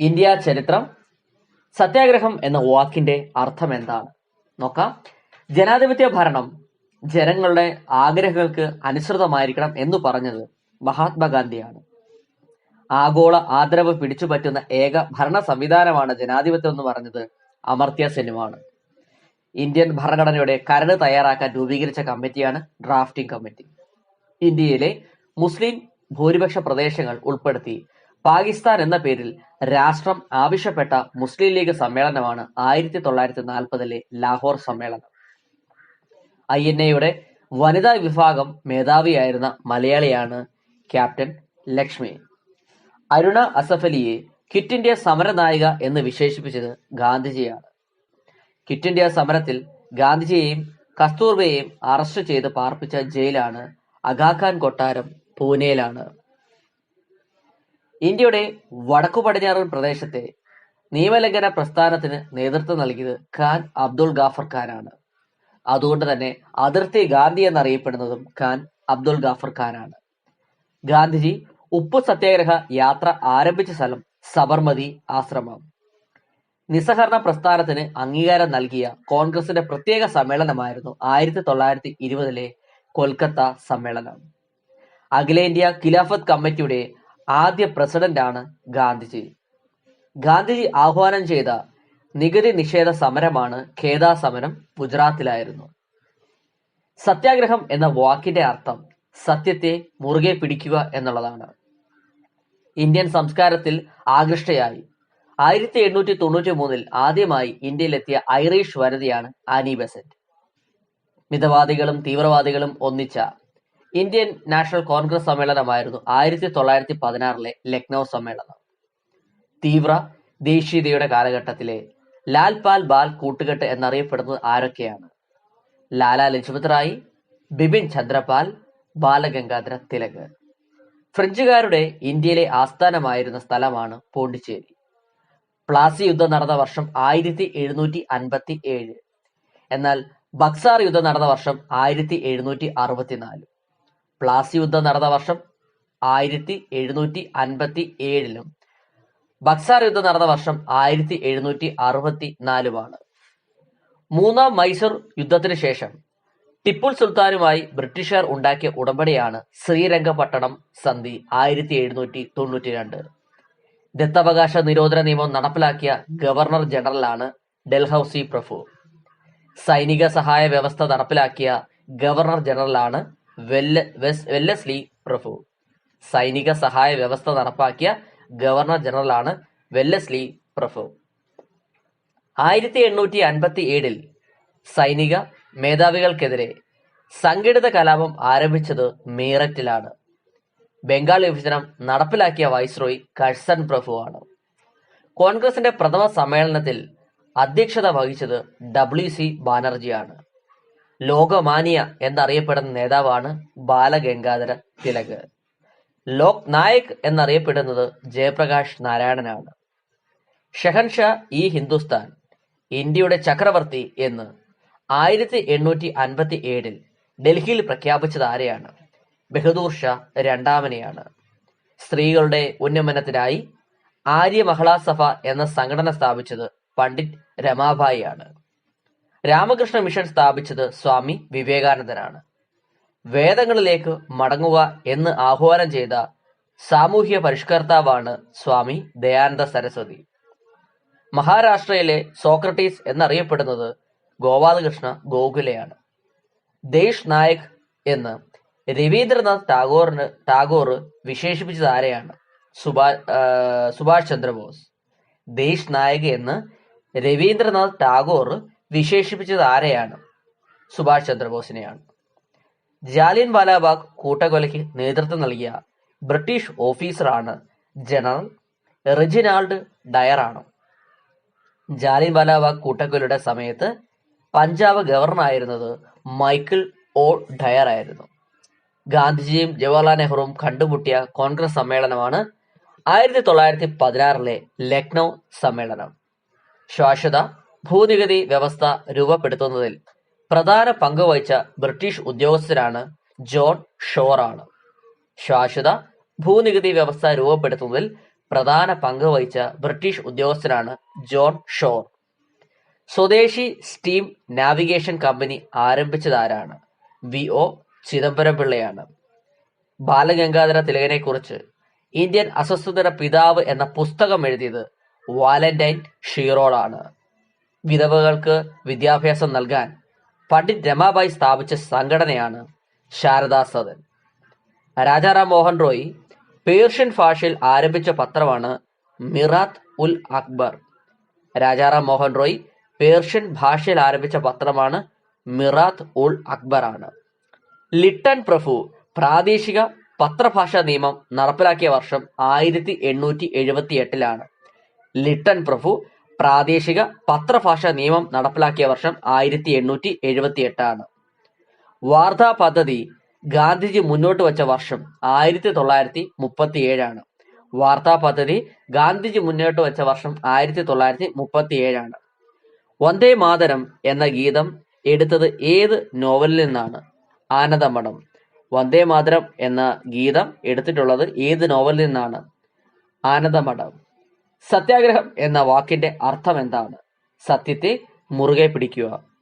India ചരിത്രം സത്യാഗ്രഹം എന്ന വാക്കിന്റെ അർത്ഥം എന്താണ്? നോക്കാം. ജനാധിപത്യ ഭരണം ജനങ്ങളുടെ ആഗ്രഹങ്ങൾക്ക് അനുസൃതമായിരിക്കണം എന്ന് പറഞ്ഞത് മഹാത്മാഗാന്ധിയാണ്. ആഗോള ആദരവ് പിടിച്ചുപറ്റുന്ന ഏക ഭരണ സംവിധാനമാണ് ജനാധിപത്യം എന്ന് പറഞ്ഞത് അമർത്യ സെനുമാണ് ഇന്ത്യൻ ഭരണഘടനയുടെ കരട് തയ്യാറാക്കാൻ രൂപീകരിച്ച കമ്മിറ്റിയാണ് ഡ്രാഫ്റ്റിംഗ് കമ്മിറ്റി. ഇന്ത്യയിലെ മുസ്ലിം ഭൂരിപക്ഷ പ്രദേശങ്ങൾ ഉൾപ്പെടുത്തി പാകിസ്ഥാൻ എന്ന പേരിൽ രാഷ്ട്രം ആവശ്യപ്പെട്ട മുസ്ലിം ലീഗ് സമ്മേളനമാണ് ആയിരത്തി തൊള്ളായിരത്തി നാൽപ്പതിലെ ലാഹോർ സമ്മേളനം. ഐ എൻ എയുടെ വനിതാ വിഭാഗം മേധാവിയായിരുന്ന മലയാളിയാണ് ക്യാപ്റ്റൻ ലക്ഷ്മി. അരുണ അസഫലിയെ ക്വിറ്റ് ഇന്ത്യ സമരനായിക എന്ന് വിശേഷിപ്പിച്ചത് ഗാന്ധിജിയാണ്. ക്വിറ്റ് ഇന്ത്യ സമരത്തിൽ ഗാന്ധിജിയെയും കസ്തൂർബയെയും അറസ്റ്റ് ചെയ്ത് പാർപ്പിച്ച ജയിലാണ് അഗാഖാൻ കൊട്ടാരം പൂനെയിലാണ്. ഇന്ത്യയുടെ വടക്കു പടിഞ്ഞാറൻ പ്രദേശത്തെ നിയമലംഘന പ്രസ്ഥാനത്തിന് നേതൃത്വം നൽകിയത് ഖാൻ അബ്ദുൾ ഗാഫർ ഖാനാണ്. അതുകൊണ്ട് തന്നെ അതിർത്തി ഗാന്ധി എന്നറിയപ്പെടുന്നതും ഖാൻ അബ്ദുൾ ഗാഫർ ഖാനാണ്. ഗാന്ധിജി ഉപ്പു സത്യാഗ്രഹ യാത്ര ആരംഭിച്ച സ്ഥലം സബർമതി ആശ്രമം. നിസ്സഹരണ പ്രസ്ഥാനത്തിന് അംഗീകാരം നൽകിയ കോൺഗ്രസിന്റെ പ്രത്യേക സമ്മേളനമായിരുന്നു ആയിരത്തി തൊള്ളായിരത്തി ഇരുപതിലെ കൊൽക്കത്ത സമ്മേളനം. അഖിലേന്ത്യാ ഖിലാഫത്ത് കമ്മിറ്റിയുടെ ആദ്യ പ്രസിഡന്റാണ് ഗാന്ധിജി. ഗാന്ധിജി ആഹ്വാനം ചെയ്ത നികുതി നിഷേധ സമരമാണ് ഖേദാ സമരം ഗുജറാത്തിലായിരുന്നു. സത്യാഗ്രഹം എന്ന വാക്കിന്റെ അർത്ഥം സത്യത്തെ മുറുകെ പിടിക്കുക എന്നുള്ളതാണ്. ഇന്ത്യൻ സംസ്കാരത്തിൽ ആകൃഷ്ടയായി. ആയിരത്തി എണ്ണൂറ്റി തൊണ്ണൂറ്റി മൂന്നിൽ ആദ്യമായി ഇന്ത്യയിലെത്തിയ ഐറിഷ് വനിതയാണ് ആനി ബെസന്റ്. മിതവാദികളും തീവ്രവാദികളും ഒന്നിച്ച ഇന്ത്യൻ നാഷണൽ കോൺഗ്രസ് സമ്മേളനമായിരുന്നു ആയിരത്തി തൊള്ളായിരത്തി പതിനാറിലെ ലക്നൗ സമ്മേളനം. തീവ്ര ദേശീയതയുടെ കാലഘട്ടത്തിലെ ലാൽ പാൽ ബാൽ കൂട്ടുകെട്ട് എന്നറിയപ്പെടുന്നത് ആരൊക്കെയാണ്? ലാലാ ലജ്പത് റായി ബിപിൻ ചന്ദ്രപാൽ ബാലഗംഗാധര തിലക്. ഫ്രഞ്ചുകാരുടെ ഇന്ത്യയിലെ ആസ്ഥാനമായിരുന്ന സ്ഥലമാണ് പോണ്ടിച്ചേരി. പ്ലാസി യുദ്ധം നടന്ന വർഷം ആയിരത്തി എഴുന്നൂറ്റി അൻപത്തി ഏഴ് എന്നാൽ ബക്സാർ യുദ്ധം നടന്ന വർഷം ആയിരത്തി എഴുന്നൂറ്റി അറുപത്തിനാല് പ്ലാസി യുദ്ധം നടന്ന വർഷം ആയിരത്തി എഴുന്നൂറ്റി അൻപത്തി ഏഴിലും ബക്സാർ യുദ്ധം നടന്ന വർഷം ആയിരത്തി എഴുന്നൂറ്റി അറുപത്തി നാലുമാണ് മൂന്നാം മൈസൂർ യുദ്ധത്തിന് ശേഷം ടിപ്പു സുൽത്താനുമായി ബ്രിട്ടീഷുകാർ ഉണ്ടാക്കിയ ഉടമ്പടിയാണ് ശ്രീരംഗപട്ടണം സന്ധി ആയിരത്തി എഴുന്നൂറ്റി തൊണ്ണൂറ്റി രണ്ട് ദത്തവകാശ നിരോധന നിയമം നടപ്പിലാക്കിയ ഗവർണർ ജനറലാണ് ഡൽഹൌസി പ്രഭു. സൈനിക സഹായ വ്യവസ്ഥ നടപ്പിലാക്കിയ ഗവർണർ ജനറലാണ് വെല്ലസ്ലി പ്രഭു. സൈനിക സഹായ വ്യവസ്ഥ നടപ്പാക്കിയ ഗവർണർ ജനറലാണ് വെല്ലസ്ലി പ്രഭു. ആയിരത്തി എണ്ണൂറ്റി അൻപത്തി ഏഴിൽ സൈനിക മേധാവികൾക്കെതിരെ സംഘടിത കലാപം ആരംഭിച്ചത് മീററ്റിലാണ്. ബംഗാൾ വിഭജനം നടപ്പിലാക്കിയ വൈസ്രോയ് കഴ്സൺ പ്രഭുവാണ്. കോൺഗ്രസിന്റെ പ്രഥമ സമ്മേളനത്തിൽ അധ്യക്ഷത വഹിച്ചത് ഡബ്ല്യു സി ബാനർജിയാണ്. ലോകമാനിയ എന്നറിയപ്പെടുന്ന നേതാവാണ് ബാലഗംഗാധര തിലക്. ലോക് നായക് എന്നറിയപ്പെടുന്നത് ജയപ്രകാശ് നാരായണനാണ്. ഷെഹൻഷാ ഈ ഹിന്ദുസ്ഥാൻ ഇന്ത്യയുടെ ചക്രവർത്തി എന്ന് ആയിരത്തി എണ്ണൂറ്റി അൻപത്തി ഏഴിൽ ഡൽഹിയിൽ പ്രഖ്യാപിച്ചത് ആരെയാണ്? ബഹദൂർ ഷാ രണ്ടാമനെയാണ്. സ്ത്രീകളുടെ ഉന്നമനത്തിനായി ആര്യ മഹിളാ സഭ എന്ന സംഘടന സ്ഥാപിച്ചത് പണ്ഡിറ്റ് രമാബായി ആണ് രാമകൃഷ്ണ മിഷൻ സ്ഥാപിച്ചത് സ്വാമി വിവേകാനന്ദനാണ്. വേദങ്ങളിലേക്ക് മടങ്ങുക എന്ന് ആഹ്വാനം ചെയ്ത സാമൂഹ്യ പരിഷ്കർത്താവാണ് സ്വാമി ദയാനന്ദ സരസ്വതി. മഹാരാഷ്ട്രയിലെ സോക്രട്ടീസ് എന്നറിയപ്പെടുന്നത് ഗോപാലകൃഷ്ണ ഗോഖലെയാണ്. ദേശ് നായക് എന്ന് രവീന്ദ്രനാഥ് ടാഗോറിന് ടാഗോർ വിശേഷിപ്പിച്ചത് ആരെയാണ്? സുഭാ സുഭാഷ് ചന്ദ്രബോസ്. ദേശ് നായക് എന്ന് രവീന്ദ്രനാഥ് ടാഗോർ വിശേഷിപ്പിച്ചത് ആരെയാണ്? സുഭാഷ് ചന്ദ്രബോസിനെയാണ്. ജാലിയൻ വാലാബാഗ് കൂട്ടക്കൊലയ്ക്ക് നേതൃത്വം നൽകിയ ബ്രിട്ടീഷ് ഓഫീസറാണ് ജനറൽ റെജിനാൾഡ് ഡയറാണ്. ജാലിയൻ വാലാബാഗ് കൂട്ടക്കൊലയുടെ സമയത്ത് പഞ്ചാബ് ഗവർണറായിരുന്നത് മൈക്കിൾ ഒ ഡയർ ആയിരുന്നു ഗാന്ധിജിയും ജവഹർലാൽ നെഹ്റുവും കണ്ടുമുട്ടിയ കോൺഗ്രസ് സമ്മേളനമാണ് ആയിരത്തി തൊള്ളായിരത്തി പതിനാറിലെ ലക്നൗ സമ്മേളനം. ശാശ്വത ഭൂനികുതി വ്യവസ്ഥ രൂപപ്പെടുത്തുന്നതിൽ പ്രധാന പങ്ക് വഹിച്ച ബ്രിട്ടീഷ് ഉദ്യോഗസ്ഥരാണ് ജോൺ ഷോർ ആണ് ശാശ്വത ഭൂനികുതി വ്യവസ്ഥ രൂപപ്പെടുത്തുന്നതിൽ പ്രധാന പങ്ക് വഹിച്ച ബ്രിട്ടീഷ് ഉദ്യോഗസ്ഥനാണ് John Shore. Swadeshi steam navigation company ആരംഭിച്ചതാരാണ്? V. O. Chidambaram പിള്ളയാണ് ബാലഗംഗാധര തിലകനെ കുറിച്ച് ഇന്ത്യൻ അസ്വസ്ഥതയുടെ പിതാവ് എന്ന പുസ്തകം എഴുതിയത് വാലന്റൈൻ ഷീറോളാണ്. വിധവകൾക്ക് വിദ്യാഭ്യാസം നൽകാൻ പണ്ഡിറ്റ് രമാബായി സ്ഥാപിച്ച സംഘടനയാണ് ശാരദാ സദൻ. രാജാറാം മോഹൻ റോയ് പേർഷ്യൻ ഭാഷയിൽ ആരംഭിച്ച പത്രമാണ് മിറാത്ത് ഉൽ അക്ബർ. രാജാറാം മോഹൻ റോയ് പേർഷ്യൻ ഭാഷയിൽ ആരംഭിച്ച പത്രമാണ് മിറാത്ത് ഉൽ അക്ബർ ആണ്. ലിട്ടൺ പ്രഭു പ്രാദേശിക പത്രഭാഷാ നിയമം നടപ്പിലാക്കിയ വർഷം ആയിരത്തി എണ്ണൂറ്റി എഴുപത്തി എട്ടിലാണ് ലിട്ടൺ പ്രഭു പ്രാദേശിക പത്രഭാഷാ നിയമം നടപ്പിലാക്കിയ വർഷം ആയിരത്തി എണ്ണൂറ്റി എഴുപത്തി എട്ടാണ് വാർത്താ പദ്ധതി ഗാന്ധിജി മുന്നോട്ട് വച്ച വർഷം ആയിരത്തി തൊള്ളായിരത്തി മുപ്പത്തി ഏഴാണ് വാർത്താ പദ്ധതി ഗാന്ധിജി മുന്നോട്ട് വച്ച വർഷം ആയിരത്തി തൊള്ളായിരത്തി മുപ്പത്തി ഏഴാണ് വന്ദേ മാതരം എന്ന ഗീതം എടുത്തത് ഏത് നോവലിൽ നിന്നാണ്? ആനന്ദമഠം. വന്ദേ മാതരം എന്ന ഗീതം എടുത്തിട്ടുള്ളത് ഏത് നോവലിൽ നിന്നാണ്? ആനന്ദമഠം. സത്യാഗ്രഹം എന്ന വാക്കിന്റെ അർത്ഥം എന്താണ്? സത്യത്തെ മുറുകെ പിടിക്കുക.